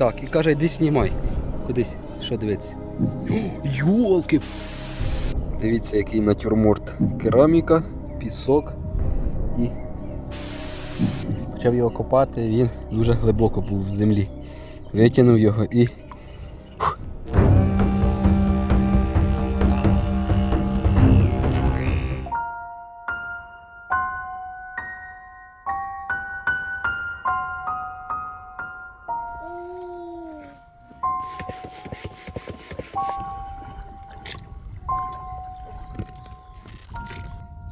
Так, і каже, йди знімай. Кудись, що дивитися? Йолки! Дивіться, який натюрморт. Кераміка, пісок і. Почав його копати, він дуже глибоко був в землі. Витягнув його і.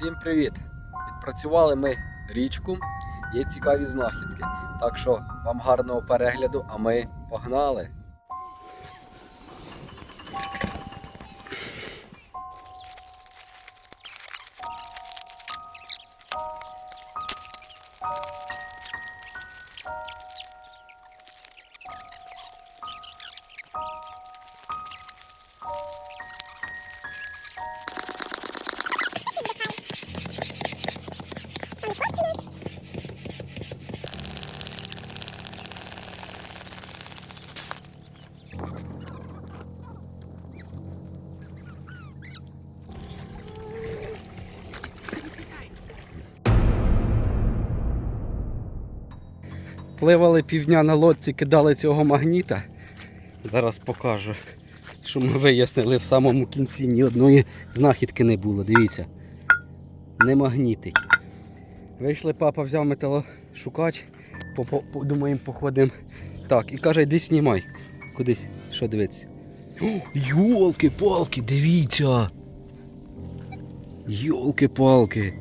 Всім привіт! Відпрацювали ми річку, є цікаві знахідки. Так що вам гарного перегляду, а ми погнали! Пливали півдня на лодці, кидали цього магніта. Зараз покажу, що ми вияснили в самому кінці ні одної знахідки не було. Дивіться. Не магнітить. Вийшли, папа взяв металошукач, по, думаємо, походимо. Так, і каже, йди знімай. Кудись, що дивитися. Йолки-палки, дивіться. Йолки-палки.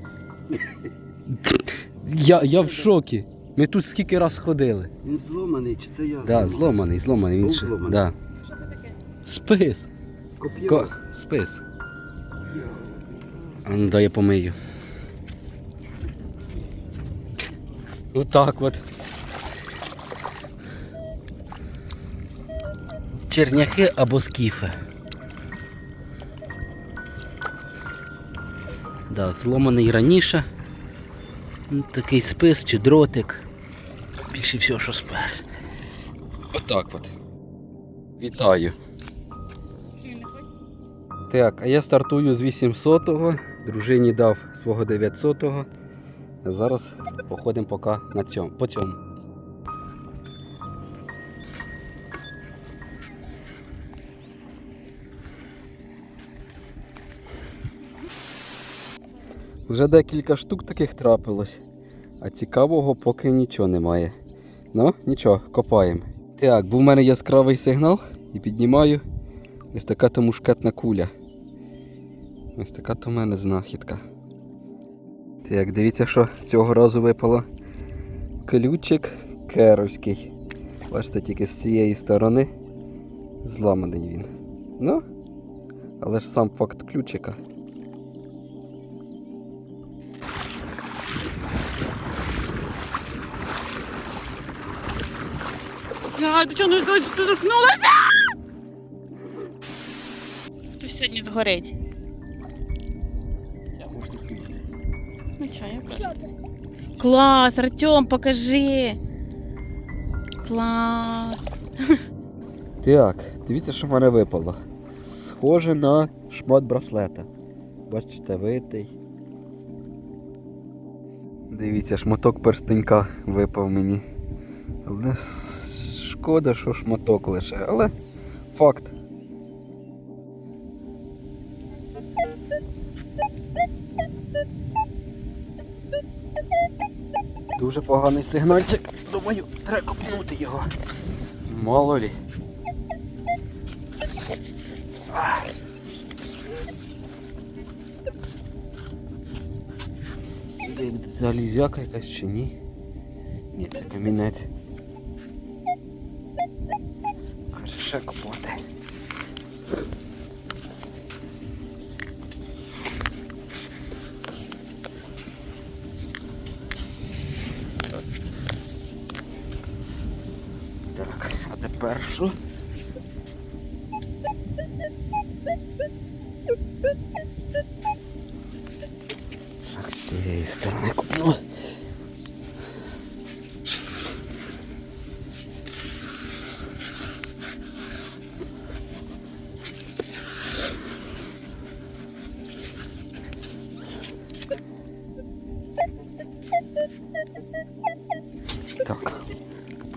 Я, я в шокі. Ми тут скільки раз ходили. Він зломаний, чи це я? Да, зломаний, зломаний. Він Був ще- зломаний? Да. Спис. Коп'є. Ко... Спис. А ну дай я помию. Отак от. Черняхи або скіфи. Да, зломаний раніше. Ну, Такий спис чи дротик. Більше всього, що спис. Отак от. Вітаю. Так, а я стартую з 800-го, дружині дав свого 900-го. Зараз походимо поки на цьому, по цьому. Вже декілька штук таких трапилось, а цікавого поки нічого немає. Ну, нічого, копаємо. Так, був в мене яскравий сигнал і піднімаю ось така то мушкетна куля. Ось така то в мене знахідка. Так, дивіться, що цього разу випало. Ключик керовський. Бачите, тільки з цієї сторони зламаний він. Ну, але ж сам факт ключика. Я до чого не доторкнулася? Хтось сьогодні згорить. Ну чого, я просто. Клас, Артем, покажи. Клас. Так, дивіться, що в мене випало. Схоже на шмат браслета. Бачите, витий. Дивіться, шматок перстенька випав мені. Але шкода, що шматок лише, але факт. Дуже поганий сигнальчик. Думаю, треба копнути його. Мало лі. Залізяка якась чи ні? Ні, це камінець. Каже, ще копати. Так, а тепер що? Так, з цієї сторони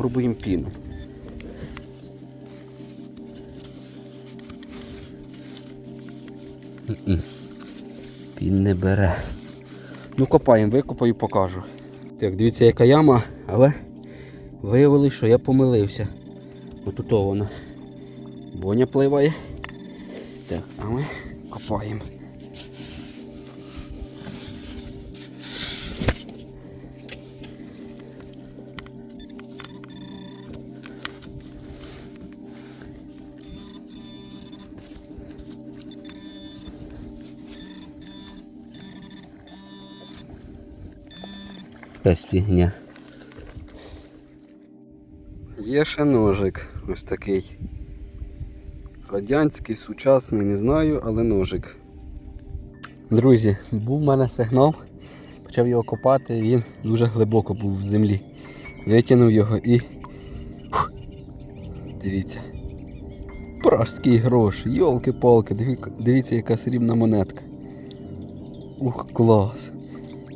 Пробуємо піну. Пін не бере. Ну, копаємо, викопаю, покажу. Так, дивіться, яка яма, але виявилось, що я помилився. Отут воно. Боня пливає. Так, а ми копаємо. Якась фігня. Є ще ножик ось такий. Радянський, сучасний, не знаю, але ножик. Друзі, був в мене сигнал, почав його копати, він дуже глибоко був в землі. Витягнув його і. Фух. Дивіться. Пражський грош, йолки-палки, дивіться, яка срібна монетка. Ух, клас.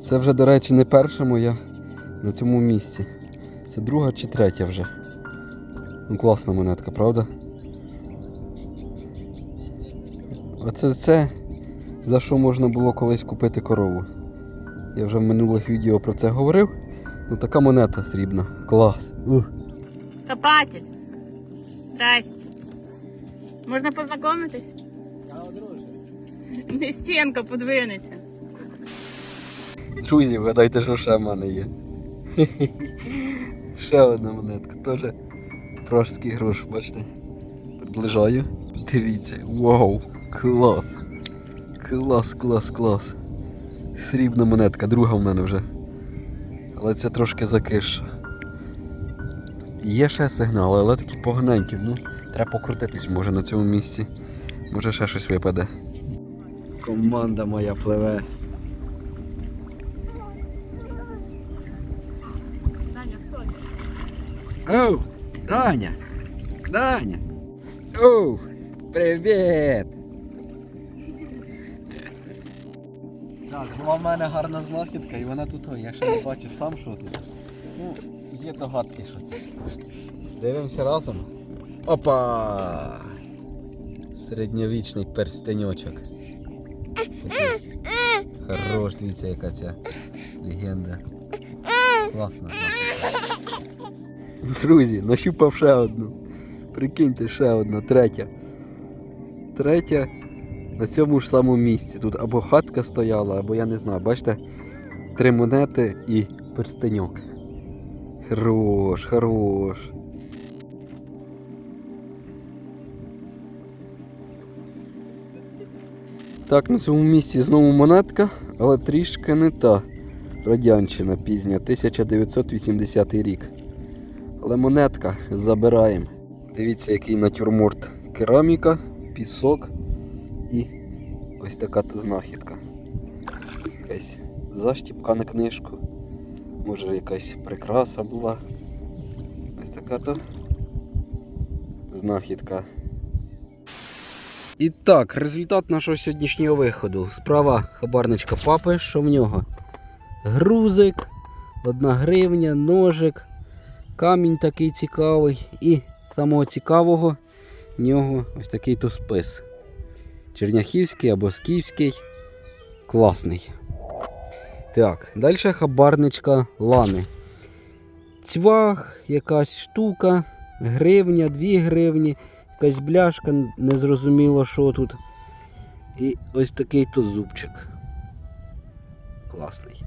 Це вже, до речі, не перша моя на цьому місці. Це друга чи третя вже. Ну, класна монетка, правда? Оце це, за що можна було колись купити корову. Я вже в минулих відео про це говорив. Ну така монета срібна. Клас. Ух. Копатель. Здрасте. Можна познайомитись? Не стінка подвинеться. Друзі, вгадайте, що ще в мене є. ще одна монетка, теж пражський грош, бачите? Приближаю. Дивіться. Вау! Клас! Клас, клас, клас. Срібна монетка, друга в мене вже. Але це трошки закиша. Є ще сигнали, але такі поганенькі. Ну, треба покрутитись, може на цьому місці. Може ще щось випаде. Команда моя пливе. Оу, Даня! Даня! Оу, привіт! Так, була в мене гарна знахідка і вона тут, о, я ще не бачив сам, що тут. Ну, є догадки, що це. Дивимося разом. Опа! Середньовічний перстеньочок. Хорош, дивіться, яка ця легенда. Класна, класна. Друзі, нащупав ще одну. Прикиньте, ще одна, третя. Третя на цьому ж самому місці. Тут або хатка стояла, або я не знаю. Бачите? Три монети і перстеньок. Хорош, хорош. Так, на цьому місці знову монетка, але трішки не та. Радянщина пізня, 1980 рік. Але монетка забираємо. Дивіться, який натюрморт. Кераміка, пісок і ось така то знахідка. Якась заштіпка на книжку. Може якась прикраса була. Ось така то знахідка. І так, результат нашого сьогоднішнього виходу. Справа хабарничка папи, що в нього? Грузик, одна гривня, ножик, камінь такий цікавий. І самого цікавого в нього ось такий то спис. Черняхівський або скіфський. Класний. Так, далі хабарничка лани. Цвях, якась штука, гривня, 2 гривні, якась бляшка, незрозуміло що тут. І ось такий то зубчик. Класний.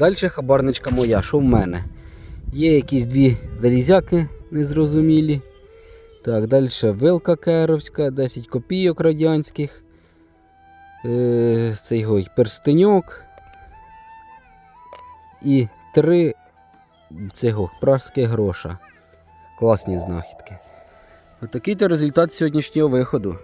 Далі хабарничка моя, що в мене? Є якісь дві залізяки незрозумілі. Так, далі вилка керовська, 10 копійок радянських. Е, цей гой перстеньок. І три цього пражських гроша. Класні знахідки. Отакий то результат сьогоднішнього виходу.